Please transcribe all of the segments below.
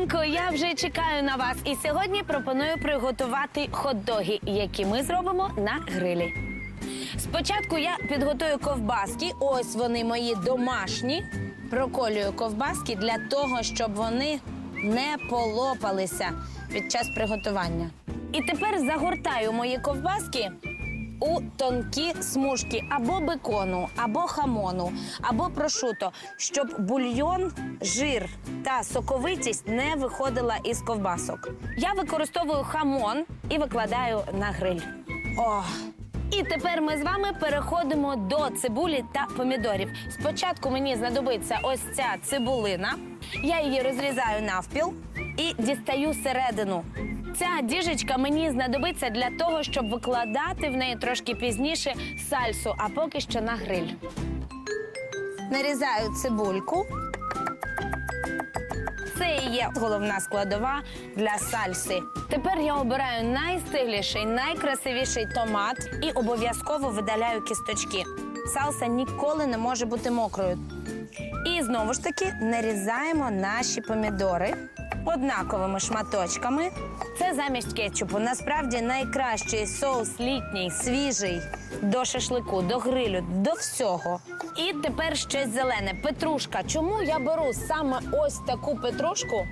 ранку. Я вже чекаю на вас. І сьогодні пропоную приготувати хот-доги, які ми зробимо на грилі. Спочатку я підготую ковбаски. Ось вони мої домашні. Проколюю ковбаски для того, щоб вони не полопалися під час приготування. І тепер загортаю мої ковбаски у тонкі смужки або бекону, або хамону, або прошуто, щоб бульйон, жир та соковитість не виходила із ковбасок. Я використовую хамон і викладаю на гриль. О! І тепер ми з вами переходимо до цибулі та помідорів. Спочатку мені знадобиться ось ця цибулина. Я її розрізаю навпіл і дістаю середину. Ця діжечка мені знадобиться для того, щоб викладати в неї трошки пізніше сальсу, а поки що на гриль. Нарізаю цибульку. Це і є головна складова для сальси. Тепер я обираю найстигліший, найкрасивіший томат і обов'язково видаляю кісточки. Салса ніколи не може бути мокрою. І знову ж таки нарізаємо наші помідори однаковими шматочками. Це замість кетчупу. Насправді найкращий соус літній, свіжий до шашлику, до грилю, до всього. І тепер щось зелене. Петрушка. Чому я беру саме ось таку петрушку?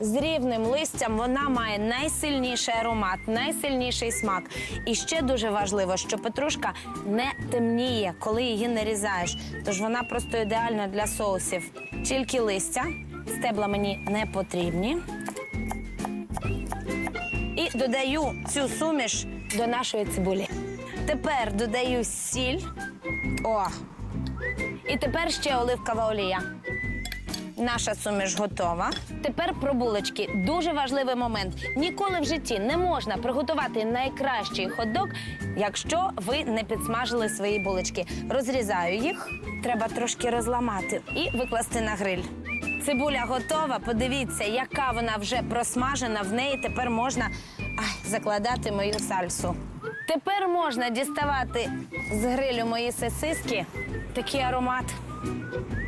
З рівним листям вона має найсильніший аромат, найсильніший смак. І ще дуже важливо, що петрушка не темніє, коли її нарізаєш. Тож вона просто ідеальна для соусів. Тільки листя, стебла мені не потрібні. І додаю цю суміш до нашої цибулі. Тепер додаю сіль. О! І тепер ще оливкова олія. Наша суміш готова. Тепер про булочки. Дуже важливий момент. Ніколи в житті не можна приготувати найкращий хот-дог, якщо ви не підсмажили свої булочки. Розрізаю їх, треба трошки розламати і викласти на гриль. Цибуля готова. Подивіться, яка вона вже просмажена. В неї тепер можна ай, закладати мою сальсу. Тепер можна діставати з грилю мої сосиски. Такий аромат.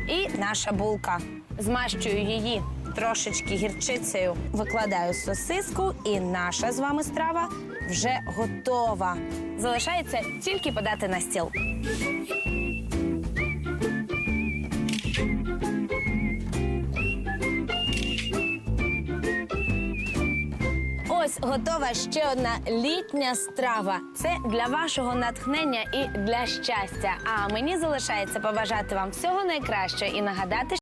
І наша булка. Змащую її трошечки гірчицею, викладаю сосиску, і наша з вами страва вже готова. Залишається тільки подати на стіл. Ось готова ще одна літня страва. Це для вашого натхнення і для щастя. А мені залишається побажати вам всього найкращого і нагадати,